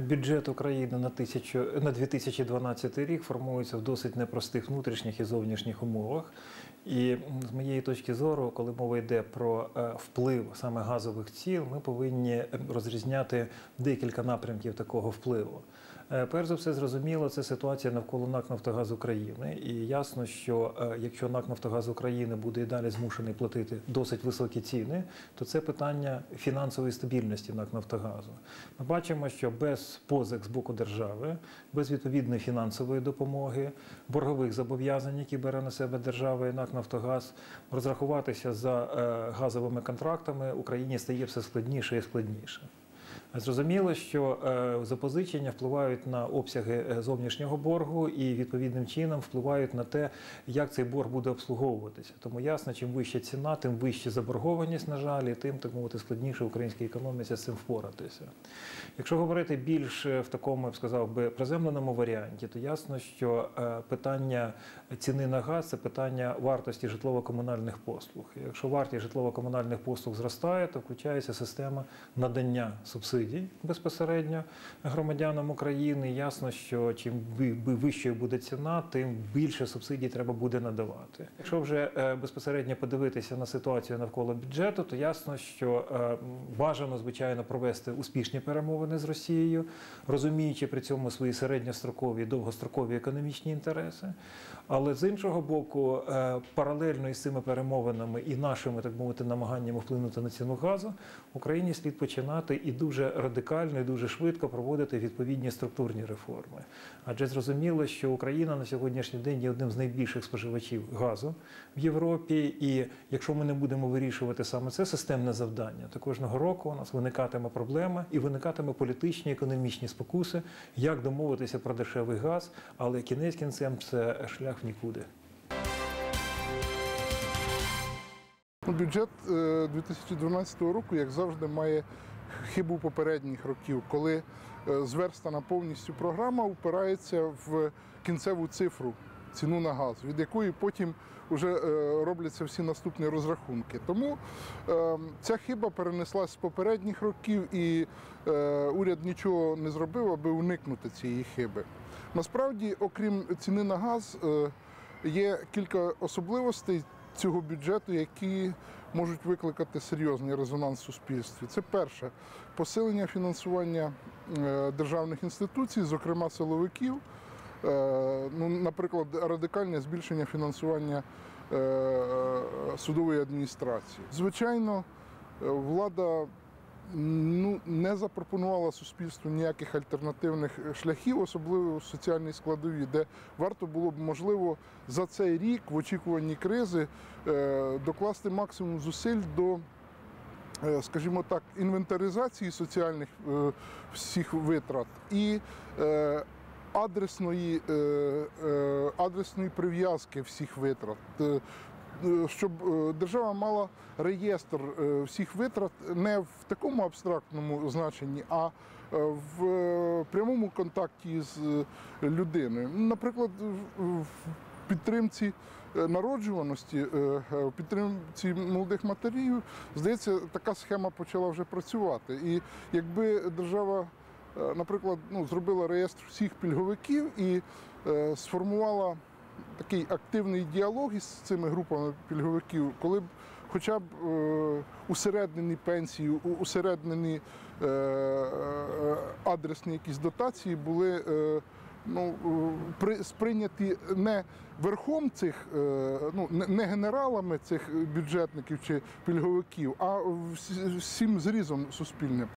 Бюджет України на, тисячу, на 2012 рік формується в досить непростих внутрішніх і зовнішніх умовах. І з моєї точки зору, коли мова йде про е, вплив саме газових цін, ми повинні е, розрізняти декілька напрямків такого впливу. Е, Перш за все, зрозуміло, це ситуація навколо НАК «Нафтогаз України. І ясно, що е, якщо НАК «Нафтогаз України буде і далі змушений платити досить високі ціни, то це питання фінансової стабільності НАК «Нафтогазу». Ми бачимо, що без позик з боку держави, без відповідної фінансової допомоги, боргових зобов'язань, які бере на себе держава і НАК «Нафтогаз», розрахуватися за е, газовими контрактами Україні стає все складніше і складніше. Зрозуміло, що е, запозичення впливають на обсяги е, зовнішнього боргу і відповідним чином впливають на те, як цей борг буде обслуговуватися. Тому ясно, чим вища ціна, тим вища заборгованість, на жаль, і тим так мовити складніше українській економіці з цим впоратися. Якщо говорити більш е, в такому, я б сказав би, приземленому варіанті, то ясно, що питання ціни на газ це питання вартості житлово-комунальних послуг. Якщо вартість житлово-комунальних послуг зростає, то включається система надання субсидій безпосередньо громадянам України. Ясно, що чим ви- ви- вищою буде ціна, тим більше субсидій треба буде надавати. Якщо вже е, безпосередньо подивитися на ситуацію навколо бюджету, то ясно, що е, бажано звичайно провести успішні перемовини з Росією, розуміючи при цьому свої середньострокові і довгострокові економічні інтереси. Але з іншого боку, е, паралельно із цими перемовинами і нашими, так мовити, намаганнями вплинути на ціну газу, Україні слід починати і дуже радикально, і дуже швидко проводити відповідні структурні реформи. Адже зрозуміло, що Україна на сьогоднішній день є одним з найбільших споживачів газу в Європі. І якщо ми не будемо вирішувати саме це системне завдання, то кожного року у нас виникатиме проблема і виникатиме політичні, економічні спокуси, як домовитися про дешевий газ, але кінець кінцем це шлях в нікуди. Бюджет е, 2012 року, як завжди, має хибу попередніх років, коли е, зверстана повністю програма впирається в кінцеву цифру. Ціну на газ, від якої потім вже е, робляться всі наступні розрахунки. Тому е, ця хиба перенеслась з попередніх років, і е, уряд нічого не зробив, аби уникнути цієї хиби. Насправді, окрім ціни на газ, є кілька особливостей цього бюджету, які можуть викликати серйозний резонанс в суспільстві. Це перше посилення фінансування е, державних інституцій, зокрема силовиків. Е, Ну, наприклад, радикальне збільшення фінансування е, судової адміністрації. Звичайно, влада ну, не запропонувала суспільству ніяких альтернативних шляхів, особливо в соціальній складовій, де варто було б можливо за цей рік в очікуванні кризи е, докласти максимум зусиль до. е, Скажімо так, інвентаризації соціальних е, всіх витрат і е, адресної, е, е, адресної прив'язки всіх витрат. Е, щоб е, держава мала реєстр е, всіх витрат не в такому абстрактному значенні, а в прямому контакті з людиною. Наприклад, в- підтримці народжуваності, в підтримці молодих матерів, здається, така схема почала вже працювати. І якби держава наприклад, ну, зробила реєстр всіх пільговиків і е, сформувала такий активний діалог із цими групами пільговиків, коли б хоча б е, усереднені пенсії, усереднені е, е, адресні якісь дотації були. Ну, при, сприйняті не верхом цих, ну не генералами цих бюджетників чи пільговиків, а всім зрізом суспільним.